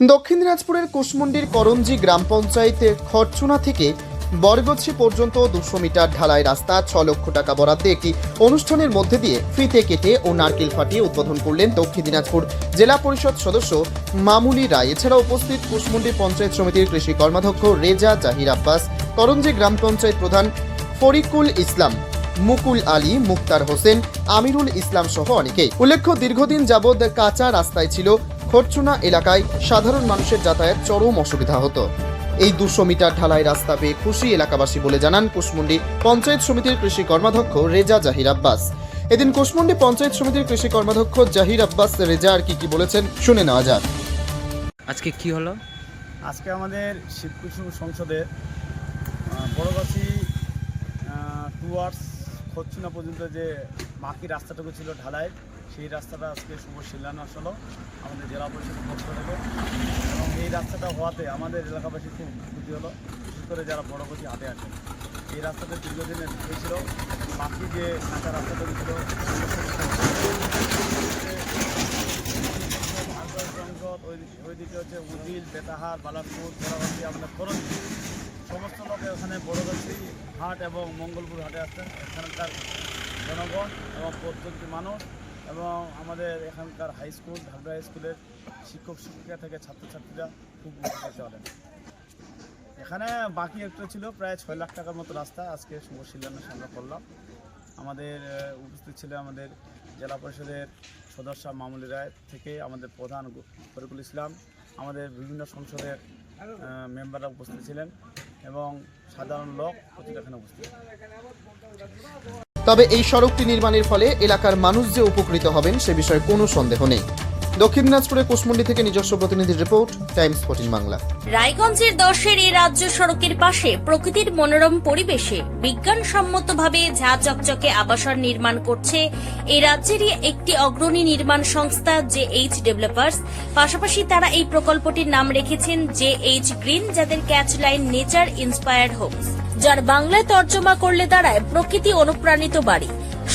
দক্ষিণ দিনাজপুরের কুশমন্ডির করঞ্জি গ্রাম পঞ্চায়েতের খরচুনা থেকে বরগছি পর্যন্ত দুশো মিটার ঢালাই রাস্তা, ছ লক্ষ টাকা বরাদ্দে একটি অনুষ্ঠানের মধ্যে দিয়ে ফিতে কেটে ও নারকেল ফাটিয়ে উদ্বোধন করলেন দক্ষিণ দিনাজপুর জেলা পরিষদ সদস্য মামুলি রায়। এছাড়া উপস্থিত কুশমন্ডি পঞ্চায়েত সমিতির কৃষি কর্মাধ্যক্ষ রেজা জাহির আব্বাস করঞ্জি গ্রাম পঞ্চায়েত প্রধান ফরিকুল ইসলাম, মুকুল আলী, মুক্তার হোসেন, আমিরুল ইসলাম সহ অনেকেই। উল্লেখ্য, দীর্ঘদিন যাবৎ কাঁচা রাস্তায় ছিল খরচুনা এলাকায় সাধারণ মানুষের যাতায়াত চরম অসুবিধা হতো। এই দুশো মিটার ঢালাই রাস্তা পেয়ে খুশি এলাকাবাসী বলে জানান কুশমুন্ডি পঞ্চায়েত সমিতির কৃষি কর্মাধ্যক্ষ রেজা জাহির আব্বাস। এদিন কুশমুন্ডি পঞ্চায়েত সমিতির কৃষি কর্মাধ্যক্ষ জাহির আব্বাস রেজা আর কি কি বলেছেন শুনে নেওয়া যাক। আজকে কি হলো? আজকে আমাদের শিবকুসু সংসদে বড়গাছি টুয়ার্স খরচুনা পর্যন্ত যে বাকি রাস্তাটুকু ছিল ঢালাই সেই রাস্তাটা আজকে শুভ শিলান্যাস হলো। আমাদের জেলা পরিষদের পক্ষ থেকে। এবং এই রাস্তাটা হওয়াতে আমাদের এলাকাবাসী খুব ক্ষতি হলো। বিশেষ করে যারা বড় বড়গাছি হাটে আসে এই রাস্তাটা দীর্ঘদিনের হয়েছিল বাকি যে কাঁচা রাস্তাটুকু ছিল আন্তর্জঙ্গত ওইদিকে হচ্ছে উজিল বেতাহার বালারপুর বড়গাছি আমাদের খরচ। সমস্ত লোক এখানে বড়গাছি হাট এবং মঙ্গলপুর হাটে আসতেন এখানকার জনগণ এবং প্রত্যেকটি মানুষ এবং আমাদের এখানকার হাই স্কুল ঢাকা স্কুলের শিক্ষক, শিক্ষিকা থেকে ছাত্রছাত্রীরা খুব উপকৃত চলেন এখানে বাকি একটা ছিল প্রায় ছয় লাখ টাকার মতো রাস্তা। আজকে শুভ শিলান্যাস আমরা করলাম। আমাদের উপস্থিত ছিল আমাদের জেলা পরিষদের সদস্য মামুলি রায় থেকে আমাদের প্রধান ফরিকুল ইসলাম। আমাদের বিভিন্ন সংসদের মেম্বাররা উপস্থিত ছিলেন এবং সাধারণ লোক প্রচুর এখানে উপস্থিত। তবে এই সড়কটি নির্মাণের ফলে এলাকার মানুষ যে উপকৃত হবেন সে বিষয়ে কোনো সন্দেহ নেই। দক্ষিণ দিনাজপুরের কুশমন্ডি থেকে নিজস্ব প্রতিনিধির রিপোর্ট, টাইমস ফোর্টিন বাংলা। রায়গঞ্জের দশের এই রাজ্য সড়কের পাশে প্রকৃতির মনোরম পরিবেশে বিজ্ঞানসম্মতভাবে ঝা চকচকে আবাসন নির্মাণ করছে এই রাজ্যেরই একটি অগ্রণী নির্মাণ সংস্থা জে এইচ ডেভেলপার্স। পাশাপাশি তারা এই প্রকল্পটির নাম রেখেছেন জে এইচ গ্রিন, যাদের catch line nature inspired homes, যার বাংলায় তর্জমা করলে দাঁড়ায় প্রকৃতি অনুপ্রাণিত বাড়ি।